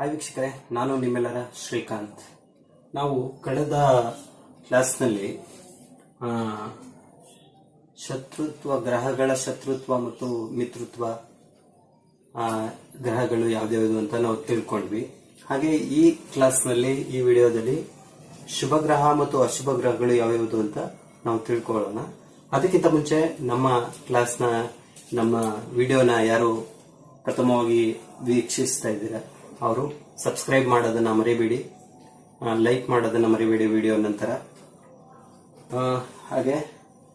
Hi ವೀಕ್ಷಕರೇ. ನಾನು ನಿಮ್ಮೆಲ್ಲರ ಶ್ರೀಕಾಂತ್. ನಾವು ಕಳೆದ ಕ್ಲಾಸ್ನಲ್ಲಿ ಶತ್ರುತ್ವ ಗ್ರಹಗಳ ಶತ್ರುತ್ವ ಮತ್ತು ಮಿತ್ರತ್ವ ಗ್ರಹಗಳು ಯಾವ್ದ್ಯಾವ್ದು ಅಂತ ನಾವು ತಿಳ್ಕೊಂಡ್ವಿ. ಹಾಗೆ ಈ ಕ್ಲಾಸ್ನಲ್ಲಿ, ಈ ವಿಡಿಯೋದಲ್ಲಿ ಶುಭ ಗ್ರಹ ಮತ್ತು ಅಶುಭ ಗ್ರಹಗಳು ಯಾವ್ಯಾವುದು ಅಂತ ನಾವು ತಿಳ್ಕೊಳ್ಳೋಣ. ಅದಕ್ಕಿಂತ ಮುಂಚೆ ನಮ್ಮ ಕ್ಲಾಸ್ನ, ನಮ್ಮ ವಿಡಿಯೋನ ಯಾರು ಪ್ರಥಮವಾಗಿ ವೀಕ್ಷಿಸ್ತಾ ಇದ್ದೀರಾ? ಅವರು ಸಬ್ಸ್ಕ್ರೈಬ್ ಮಾಡೋದನ್ನ ಮರಿಬೇಡಿ ಲೈಕ್ ಮಾಡೋದನ್ನ ಮರಿಬೇಡಿ ವಿಡಿಯೋ ನಂತರ. ಹಾಗೆ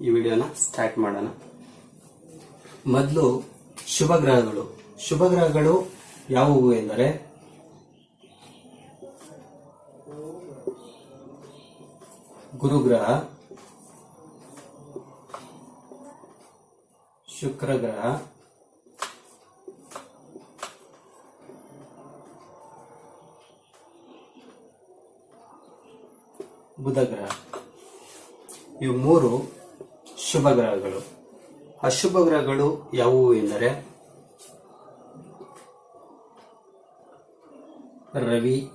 ಈ ವಿಡಿಯೋನ ಸ್ಟಾರ್ಟ್ ಮಾಡೋಣ. ಮೊದಲು ಶುಭ ಗ್ರಹಗಳು ಶುಭ ಗ್ರಹಗಳು ಯಾವುವು ಎಂದರೆ, ಗುರುಗ್ರಹ ಶುಕ್ರ ಬುಧ ಗ್ರಹ ಇವು ಮೂರು ಶುಭ ಗ್ರಹಗಳು. ಅಶುಭ ಗ್ರಹಗಳು ಯಾವುವು ಎಂದರೆ ರವಿ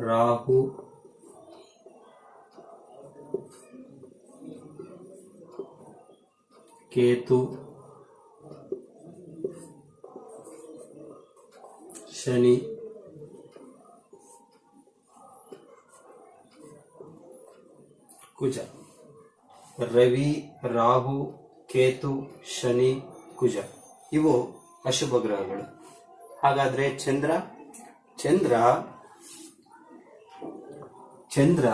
ರಾಹು ಕೇತು ಶನಿ ಕುಜ ರವಿ ರಾಹು ಕೇತು ಶನಿ ಕುಜ ಇವು ಅಶುಭ ಗ್ರಹಗಳು. ಹಾಗಾದ್ರೆ ಚಂದ್ರ ಚಂದ್ರ ಚಂದ್ರ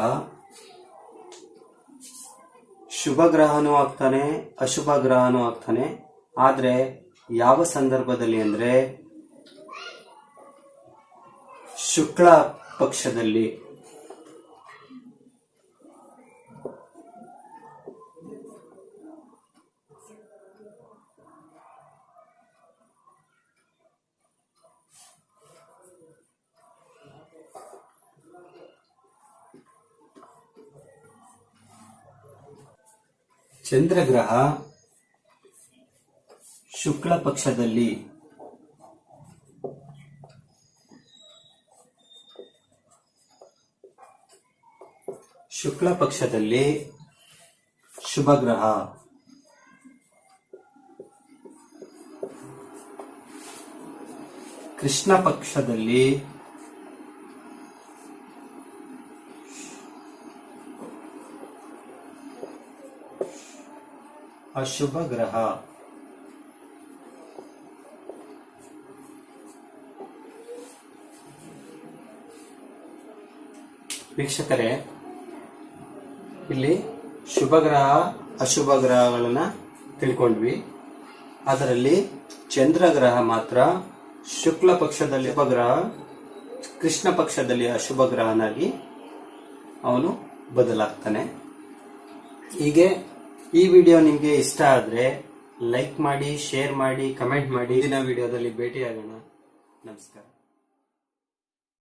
ಶುಭ ಗ್ರಹನೂ ಆಗ್ತಾನೆ, ಅಶುಭ ಗ್ರಹನೂ ಆಗ್ತಾನೆ. ಆದ್ರೆ ಯಾವ ಸಂದರ್ಭದಲ್ಲಿ ಅಂದ್ರೆ ಶುಕ್ಲ ಪಕ್ಷದಲ್ಲಿ. ಚಂದ್ರಗ್ರಹ ಶುಕ್ಲ ಪಕ್ಷದಲ್ಲಿ. ಶುಕ್ಲ ಪಕ್ಷದಲ್ಲಿ ಶುಭ ಗ್ರಹ. ಕೃಷ್ಣ ಪಕ್ಷದಲ್ಲಿ ಅಶುಭ ಗ್ರಹ. ವೀಕ್ಷಕರೇ ಇಲ್ಲಿ ಶುಭ ಗ್ರಹ ಅಶುಭ ಗ್ರಹಗಳನ್ನ ತಿಳ್ಕೊಂಡ್ವಿ. ಅದರಲ್ಲಿ ಚಂದ್ರ ಗ್ರಹ ಮಾತ್ರ, ಶುಕ್ಲ ಪಕ್ಷದಲ್ಲಿ ಉಪಗ್ರಹ ಗ್ರಹ ಕೃಷ್ಣ ಪಕ್ಷದಲ್ಲಿ ಅಶುಭ ಗ್ರಹನಾಗಿ ಅವನು ಬದಲಾಗ್ತಾನೆ. ಹೀಗೆ ಈ ವಿಡಿಯೋ ನಿಮಗೆ ಇಷ್ಟ ಆದ್ರೆ ಲೈಕ್ ಮಾಡಿ, ಶೇರ್ ಮಾಡಿ, ಕಮೆಂಟ್ ಮಾಡಿ. ಇಂದಿನ ವಿಡಿಯೋದಲ್ಲಿ ಭೇಟಿಯಾಗೋಣ. ನಮಸ್ಕಾರ.